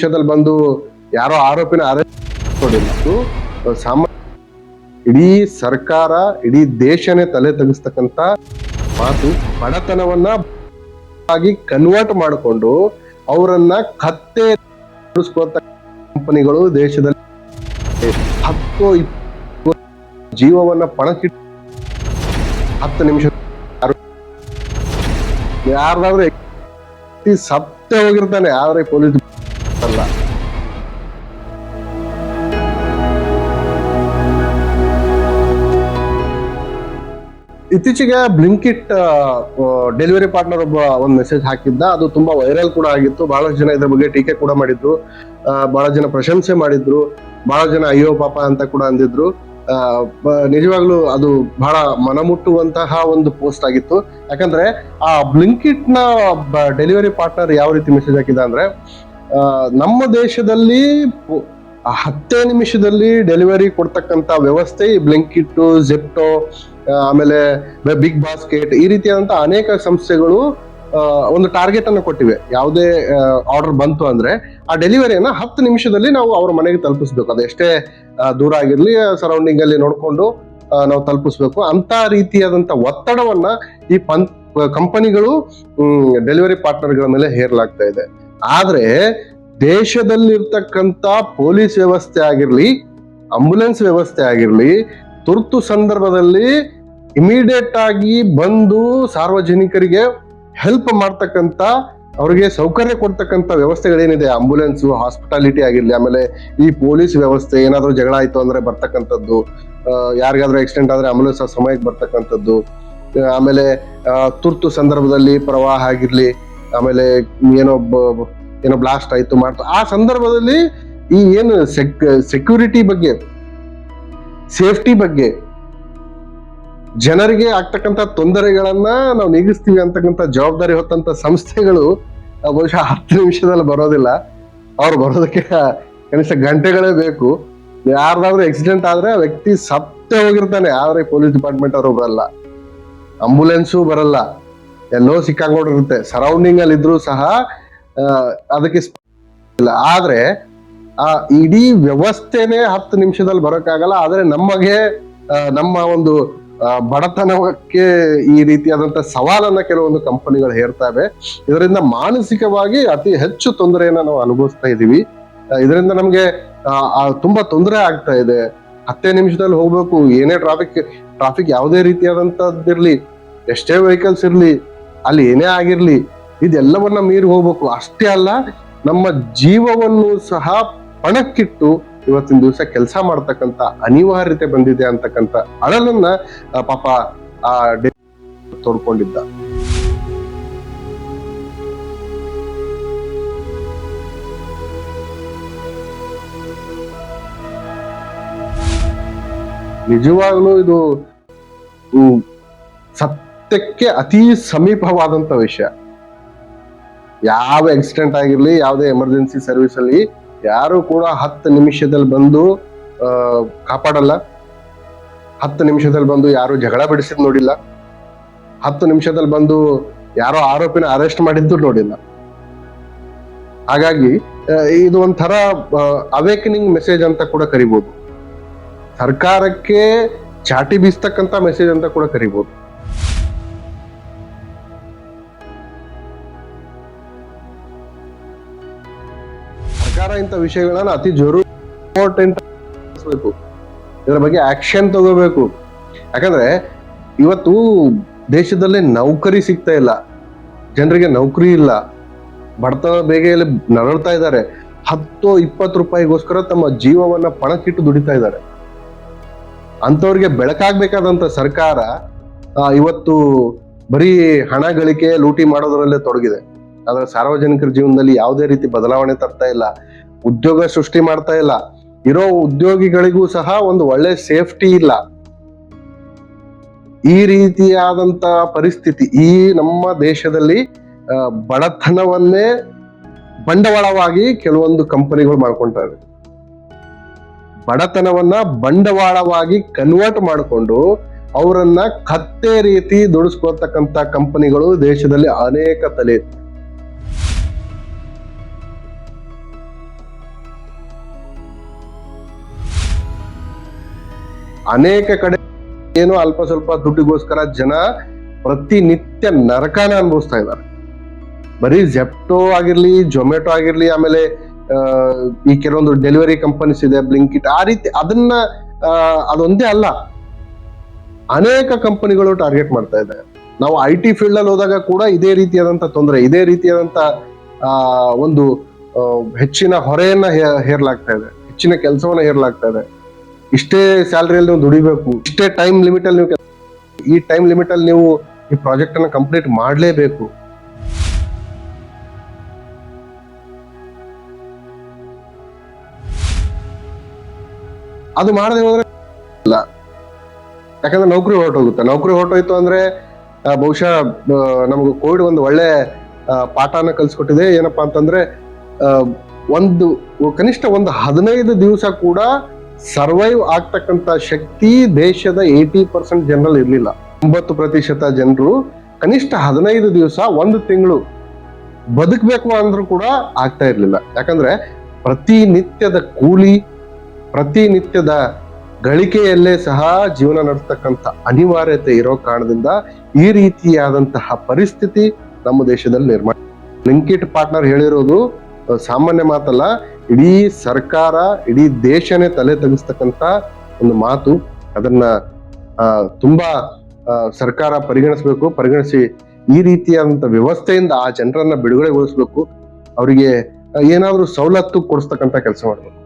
ವಿಷಯದಲ್ಲಿ ಬಂದು ಯಾರೋ ಆರೋಪಿನ ಅರೆಸ್ಟ್ ಕೊಡಿದ್ದು ಸಾಮಾನ್ಯ ಇಡೀ ಸರ್ಕಾರ, ಇಡೀ ದೇಶನೇ ತಲೆ ತೆಗಿಸ್ತಕ್ಕಂತ ಮಾತು, ಬಡತನವನ್ನ ಆಗಿ ಕನ್ವರ್ಟ್ ಮಾಡಿಕೊಂಡು ಅವರನ್ನ ಕತ್ತೆ ಕಂಪನಿಗಳು ದೇಶದಲ್ಲಿ ಹತ್ತು ಜೀವವನ್ನ ಪಣಕ್ಕಿಟ್ಟು ಹತ್ತು ನಿಮಿಷ ಯಾರ್ದಾದ್ರೂ ಸತ್ತೇ ಹೋಗಿರ್ತಾನೆ, ಆದ್ರೆ ಪೊಲೀಸ್ ಇತ್ತೀಚೆಗೆ ಬ್ಲಿಂಕಿಟ್ ಡೆಲಿವರಿ ಪಾರ್ಟ್ನರ್ ಒಬ್ಬ ಒಂದು ಮೆಸೇಜ್ ಹಾಕಿದ್ದ. ಅದು ತುಂಬಾ ವೈರಲ್ ಕೂಡ ಆಗಿತ್ತು. ಬಹಳಷ್ಟು ಜನ ಇದ್ರ ಬಗ್ಗೆ ಟೀಕೆ ಕೂಡ ಮಾಡಿದ್ರು. ಬಹಳ ಜನ ಪ್ರಶಂಸೆ ಮಾಡಿದ್ರು. ಬಹಳ ಜನ ಅಯ್ಯೋ ಪಾಪ ಅಂತ ಕೂಡ ಅಂದಿದ್ರು. ನಿಜವಾಗ್ಲೂ ಅದು ಬಹಳ ಮನಮುಟ್ಟುವಂತಹ ಒಂದು ಪೋಸ್ಟ್ ಆಗಿತ್ತು. ಯಾಕಂದ್ರೆ ಆ ಬ್ಲಿಂಕಿಟ್ನ ಡೆಲಿವರಿ ಪಾರ್ಟ್ನರ್ ಯಾವ ರೀತಿ ಮೆಸೇಜ್ ಹಾಕಿದ ಅಂದ್ರೆ ನಮ್ಮ ದೇಶದಲ್ಲಿ ಹತ್ತೇ ನಿಮಿಷದಲ್ಲಿ ಡೆಲಿವರಿ ಕೊಡ್ತಕ್ಕಂತ ವ್ಯವಸ್ಥೆ ಈ ಬ್ಲಿಂಕಿಟ್ ಜೆಪ್ಟೋ ಆಮೇಲೆ ಬಿಗ್ ಬಾಸ್ಕೆಟ್ ಈ ರೀತಿಯಾದಂತಹ ಅನೇಕ ಸಂಸ್ಥೆಗಳು ಒಂದು ಟಾರ್ಗೆಟ್ ಅನ್ನು ಕೊಟ್ಟಿವೆ. ಯಾವುದೇ ಆರ್ಡರ್ ಬಂತು ಅಂದ್ರೆ ಆ ಡೆಲಿವರಿಯನ್ನ ಹತ್ತು ನಿಮಿಷದಲ್ಲಿ ನಾವು ಅವ್ರ ಮನೆಗೆ ತಲುಪಿಸ್ಬೇಕು. ಅದು ಎಷ್ಟೇ ದೂರ ಆಗಿರಲಿ ಸರೌಂಡಿಂಗ್ ಅಲ್ಲಿ ನೋಡಿಕೊಂಡು ನಾವು ತಲುಪಿಸ್ಬೇಕು. ಅಂತ ರೀತಿಯಾದಂತ ಒತ್ತಡವನ್ನ ಈ ಪಂ, ಕಂಪನಿಗಳು ಡೆಲಿವರಿ ಪಾರ್ಟ್ನರ್ಗಳ ಮೇಲೆ ಹೇರ್ಲಾಗ್ತಾ ಇದೆ. ಆದ್ರೆ ದೇಶದಲ್ಲಿರ್ತಕ್ಕಂಥ ಪೊಲೀಸ್ ವ್ಯವಸ್ಥೆ ಆಗಿರಲಿ ಆಂಬುಲೆನ್ಸ್ ವ್ಯವಸ್ಥೆ ಆಗಿರಲಿ, ತುರ್ತು ಸಂದರ್ಭದಲ್ಲಿ ಇಮಿಡಿಯೇಟ್ ಆಗಿ ಬಂದು ಸಾರ್ವಜನಿಕರಿಗೆ ಹೆಲ್ಪ್ ಮಾಡ್ತಕ್ಕಂಥ, ಅವ್ರಿಗೆ ಸೌಕರ್ಯ ಕೊಡ್ತಕ್ಕಂಥ ವ್ಯವಸ್ಥೆಗಳೇನಿದೆ? ಆಂಬುಲೆನ್ಸ್ ಹಾಸ್ಪಿಟಾಲಿಟಿ ಆಗಿರ್ಲಿ, ಆಮೇಲೆ ಈ ಪೊಲೀಸ್ ವ್ಯವಸ್ಥೆ, ಏನಾದ್ರೂ ಜಗಳ ಆಯ್ತು ಅಂದ್ರೆ ಬರ್ತಕ್ಕಂಥದ್ದು ಯಾರಿಗಾದರೂ ಆಕ್ಸಿಡೆಂಟ್ ಆದ್ರೆ ಆಂಬುಲೆನ್ಸ್ ಸಮಯಕ್ಕೆ ಬರ್ತಕ್ಕಂಥದ್ದು, ಆಮೇಲೆ ತುರ್ತು ಸಂದರ್ಭದಲ್ಲಿ ಪ್ರವಾಹ ಆಗಿರ್ಲಿ, ಆಮೇಲೆ ಏನೋ ಏನೋ ಬ್ಲಾಸ್ಟ್ ಆಯ್ತು ಮಾಡ್ತಾ. ಆ ಸಂದರ್ಭದಲ್ಲಿ ಈ ಏನು ಸೆಕ್ ಸೆಕ್ಯೂರಿಟಿ ಬಗ್ಗೆ ಸೇಫ್ಟಿ ಬಗ್ಗೆ ಜನರಿಗೆ ಆಗ್ತಕ್ಕಂಥ ತೊಂದರೆಗಳನ್ನ ನಾವು ನೀಗಿಸ್ತೀವಿ ಅಂತಕ್ಕಂಥ ಜವಾಬ್ದಾರಿ ಹೊತ್ತಂತ ಸಂಸ್ಥೆಗಳು ಬಹುಶಃ ಹತ್ತು ನಿಮಿಷದಲ್ಲಿ ಬರೋದಿಲ್ಲ. ಅವ್ರು ಬರೋದಕ್ಕೆ ಕನಿಷ್ಠ ಗಂಟೆಗಳೇ ಬೇಕು. ಯಾರ್ದಾದ್ರೂ ಆಕ್ಸಿಡೆಂಟ್ ಆದ್ರೆ ಆ ವ್ಯಕ್ತಿ ಸತ್ತೇ ಹೋಗಿರ್ತಾನೆ. ಆದ್ರೆ ಪೊಲೀಸ್ ಡಿಪಾರ್ಟ್ಮೆಂಟ್ ಅವರು ಬರಲ್ಲ. ಅಂಬುಲೆನ್ಸು ಬರಲ್ಲ. ಎಲ್ಲೋ ಸಿಕ್ಕಾಂಗೋಡಿರುತ್ತೆ ಸರೌಂಡಿಂಗ್ ಅಲ್ಲಿ ಇದ್ರೂ ಸಹ ಅದಕ್ಕೆ ಆದ್ರೆ, ಆ ಇಡೀ ವ್ಯವಸ್ಥೆನೆ ಹತ್ತು ನಿಮಿಷದಲ್ಲಿ ಬರೋಕ್ಕಾಗಲ್ಲ. ಆದ್ರೆ ನಮಗೆ ನಮ್ಮ ಒಂದು ಬಡತನಕ್ಕೆ ಈ ರೀತಿಯಾದಂತ ಸವಾಲನ್ನ ಕೆಲವೊಂದು ಕಂಪನಿಗಳು ಹೇರ್ತವೆ. ಇದರಿಂದ ಮಾನಸಿಕವಾಗಿ ಅತಿ ಹೆಚ್ಚು ತೊಂದರೆಯನ್ನ ನಾವು ಅನುಭವಿಸ್ತಾ ಇದೀವಿ. ಇದರಿಂದ ನಮ್ಗೆ ತುಂಬಾ ತೊಂದರೆ ಆಗ್ತಾ ಇದೆ. ಹತ್ತೇ ನಿಮಿಷದಲ್ಲಿ ಹೋಗ್ಬೇಕು, ಏನೇ ಟ್ರಾಫಿಕ್ ಟ್ರಾಫಿಕ್ ಯಾವುದೇ ರೀತಿಯಾದಂತದ್ದಿರ್ಲಿ, ಎಷ್ಟೇ ವೆಹಿಕಲ್ಸ್ ಇರ್ಲಿ, ಅಲ್ಲಿ ಏನೇ ಆಗಿರ್ಲಿ, ಇದೆಲ್ಲವನ್ನ ಮೀರಿ ಹೋಗ್ಬೇಕು. ಅಷ್ಟೇ ಅಲ್ಲ, ನಮ್ಮ ಜೀವವನ್ನು ಸಹ ಪಣಕ್ಕಿಟ್ಟು ಇವತ್ತಿನ ದಿವಸ ಕೆಲಸ ಮಾಡ್ತಕ್ಕಂತ ಅನಿವಾರ್ಯತೆ ಬಂದಿದೆ ಅಂತಕ್ಕಂತ ಅಳಲನ್ನ ಪಾಪ, ಆ ತೋಡ್ಕೊಂಡಿದ್ದ. ನಿಜವಾಗ್ಲೂ ಇದು ಸತ್ಯಕ್ಕೆ ಅತಿ ಸಮೀಪವಾದಂತ ವಿಷಯ. ಯಾವ ಆಕ್ಸಿಡೆಂಟ್ ಆಗಿರ್ಲಿ, ಯಾವುದೇ ಎಮರ್ಜೆನ್ಸಿ ಸರ್ವಿಸ್ ಅಲ್ಲಿ ಯಾರು ಕೂಡ ಹತ್ತು ನಿಮಿಷದಲ್ಲಿ ಬಂದು ಕಾಪಾಡಲ್ಲ. ಹತ್ತು ನಿಮಿಷದಲ್ಲಿ ಬಂದು ಯಾರು ಜಗಳ ಬಿಡಿಸಿದ್ ನೋಡಿಲ್ಲ. ಹತ್ತು ನಿಮಿಷದಲ್ಲಿ ಬಂದು ಯಾರೋ ಆರೋಪಿನ ಅರೆಸ್ಟ್ ಮಾಡಿದ್ದು ನೋಡಿಲ್ಲ. ಹಾಗಾಗಿ ಇದು ಒಂಥರ ಅವೇಕನಿಂಗ್ ಮೆಸೇಜ್ ಅಂತ ಕೂಡ ಕರಿಬಹುದು ಸರ್ಕಾರಕ್ಕೆ ಚಾಟಿ ಬೀಸ್ತಕ್ಕಂತ ಮೆಸೇಜ್ ಅಂತ ಕೂಡ ಕರಿಬಹುದು ಇಂಥ ವಿಷಯಗಳನ್ನ ಅತಿ ಜರು ಇಂಪಾರ್ಟೆಂಟ್ ಇದರ ಬಗ್ಗೆ ಆಕ್ಷನ್ ತಗೋಬೇಕು. ಯಾಕಂದ್ರೆ ಇವತ್ತು ದೇಶದಲ್ಲೇ ನೌಕರಿ ಸಿಗ್ತಾ ಇಲ್ಲ. ಜನರಿಗೆ ನೌಕರಿ ಇಲ್ಲ. ಬಡತನ ಬೇಗೆಯಲ್ಲಿ ನರಳ್ತಾ ಇದ್ದಾರೆ. ಹತ್ತು ಇಪ್ಪತ್ತು ರೂಪಾಯಿಗೋಸ್ಕರ ತಮ್ಮ ಜೀವವನ್ನ ಪಣಕ್ಕಿಟ್ಟು ದುಡಿತಾ ಇದ್ದಾರೆ. ಅಂಥವ್ರಿಗೆ ಬೆಳಕಾಗ್ಬೇಕಾದಂತ ಸರ್ಕಾರ ಇವತ್ತು ಬರೀ ಹಣ ಗಳಿಕೆ ಲೂಟಿ ಮಾಡೋದ್ರಲ್ಲೇ ತೊಡಗಿದೆ. ಆದ್ರೆ ಸಾರ್ವಜನಿಕರ ಜೀವನದಲ್ಲಿ ಯಾವುದೇ ರೀತಿ ಬದಲಾವಣೆ ತರ್ತಾ ಇಲ್ಲ. ಉದ್ಯೋಗ ಸೃಷ್ಟಿ ಮಾಡ್ತಾ ಇಲ್ಲ. ಇರೋ ಉದ್ಯೋಗಿಗಳಿಗೂ ಸಹ ಒಂದು ಒಳ್ಳೆ ಸೇಫ್ಟಿ ಇಲ್ಲ. ಈ ರೀತಿಯಾದಂತ ಪರಿಸ್ಥಿತಿ ಈ ನಮ್ಮ ದೇಶದಲ್ಲಿ ಬಡತನವನ್ನೇ ಬಂಡವಾಳವಾಗಿ ಕೆಲವೊಂದು ಕಂಪನಿಗಳು ಮಾಡ್ಕೊಂತಾರೆ ಬಡತನವನ್ನ ಬಂಡವಾಳವಾಗಿ ಕನ್ವರ್ಟ್ ಮಾಡಿಕೊಂಡು ಅವರನ್ನ ಕತ್ತೆ ರೀತಿ ದುಡಿಸ್ಕೊಳ್ತಕ್ಕಂತ ಕಂಪನಿಗಳು ದೇಶದಲ್ಲಿ ಅನೇಕ ತಲೆ ಅನೇಕ ಕಡೆ ಏನು ಅಲ್ಪ ಸ್ವಲ್ಪ ದುಡ್ಡಿಗೋಸ್ಕರ ಜನ ಪ್ರತಿನಿತ್ಯ ನರಕಾನ ಅನುಭವಿಸ್ತಾ ಇದ್ದಾರೆ. ಬರೀ ಜೆಪ್ಟೋ ಆಗಿರ್ಲಿ ಜೊಮ್ಯಾಟೊ ಆಗಿರ್ಲಿ, ಆಮೇಲೆ ಈ ಕೆಲವೊಂದು ಡೆಲಿವರಿ ಕಂಪನೀಸ್ ಇದೆ ಬ್ಲಿಂಕಿಟ್ ಆ ರೀತಿ ಅದನ್ನ ಅದೊಂದೇ ಅಲ್ಲ. ಅನೇಕ ಕಂಪನಿಗಳು ಟಾರ್ಗೆಟ್ ಮಾಡ್ತಾ ಇದೆ ನಾವು ಐ ಟಿ ಫೀಲ್ಡ್ ಅಲ್ಲಿ ಹೋದಾಗ ಕೂಡ ಇದೇ ರೀತಿಯಾದಂತ ತೊಂದರೆ, ಇದೇ ರೀತಿಯಾದಂತ ಒಂದು ಹೆಚ್ಚಿನ ಹೊರೆಯನ್ನ ಹೇರ್ಲಾಗ್ತಾ ಇದೆ. ಹೆಚ್ಚಿನ ಕೆಲಸವನ್ನ ಹೇರ್ಲಾಗ್ತಾ ಇದೆ. ಇಷ್ಟೇ ಸ್ಯಾಲ್ರಿಯಲ್ಲಿ ನೀವು ದುಡಿಬೇಕು, ಇಷ್ಟೇ ಟೈಮ್ ಲಿಮಿಟ್ ಅಲ್ಲಿ ನೀವು ಈ ಟೈಮ್ ಲಿಮಿಟ್ ಅಲ್ಲಿ ನೀವು ಈ ಪ್ರಾಜೆಕ್ಟ್ ಕಂಪ್ಲೀಟ್ ಮಾಡಲೇಬೇಕು. ಅದು ಮಾಡದೆ ಹೋದ್ರೆ ಇಲ್ಲ ಯಾಕಂದ್ರೆ ನೌಕರಿ ಹೊರಟೋಗುತ್ತೆ. ನೌಕರಿ ಹೊರಟೋಯ್ತು ಅಂದ್ರೆ ಬಹುಶಃ ನಮಗೆ ಕೋವಿಡ್ ಒಂದು ಒಳ್ಳೆ ಪಾಠನ ಕಲಿಸ್ಕೊಟ್ಟಿದೆ. ಏನಪ್ಪಾ ಅಂತಂದ್ರೆ ಒಂದು, ಕನಿಷ್ಠ ಒಂದು ಹದಿನೈದು ದಿವಸ ಕೂಡ ಸರ್ವೈವ್ ಆಗ್ತಕ್ಕಂತ ಶಕ್ತಿ ದೇಶದ ಏಯ್ಟಿ ಪರ್ಸೆಂಟ್ ಜನರಲ್ಲಿ ಇರಲಿಲ್ಲ. ಒಂಬತ್ತು ಪ್ರತಿಶತ ಜನರು ಕನಿಷ್ಠ ಹದಿನೈದು ದಿವಸ ಒಂದು ತಿಂಗಳು ಬದುಕಬೇಕು ಅಂದ್ರೂ ಕೂಡ ಆಗ್ತಾ ಇರ್ಲಿಲ್ಲ. ಯಾಕಂದ್ರೆ ಪ್ರತಿನಿತ್ಯದ ಕೂಲಿ ಪ್ರತಿನಿತ್ಯದ ಗಳಿಕೆಯಲ್ಲೇ ಸಹ ಜೀವನ ನಡೆಸ್ತಕ್ಕಂಥ ಅನಿವಾರ್ಯತೆ ಇರೋ ಕಾರಣದಿಂದ ಈ ರೀತಿಯಾದಂತಹ ಪರಿಸ್ಥಿತಿ ನಮ್ಮ ದೇಶದಲ್ಲಿ ನಿರ್ಮಾಣ ಲಿಂಕಿಟ್ ಪಾರ್ಟ್ನರ್ ಹೇಳಿರೋದು ಸಾಮಾನ್ಯ ಮಾತಲ್ಲ ಇಡೀ ಸರ್ಕಾರ, ಇಡೀ ದೇಶನೇ ತಲೆ ತಗ್ಗಿಸ್ತಕ್ಕಂಥ ಒಂದು ಮಾತು. ಅದನ್ನ ತುಂಬಾ ಸರ್ಕಾರ ಪರಿಗಣಿಸಬೇಕು. ಪರಿಗಣಿಸಿ ಈ ರೀತಿಯಾದಂಥ ವ್ಯವಸ್ಥೆಯಿಂದ ಆ ಜನರನ್ನ ಬಿಡುಗಡೆಗೊಳಿಸ್ಬೇಕು. ಅವರಿಗೆ, ಏನಾದರೂ ಸವಲತ್ತು ಕೊಡಿಸ್ತಕ್ಕಂಥ ಕೆಲಸ ಮಾಡಬೇಕು.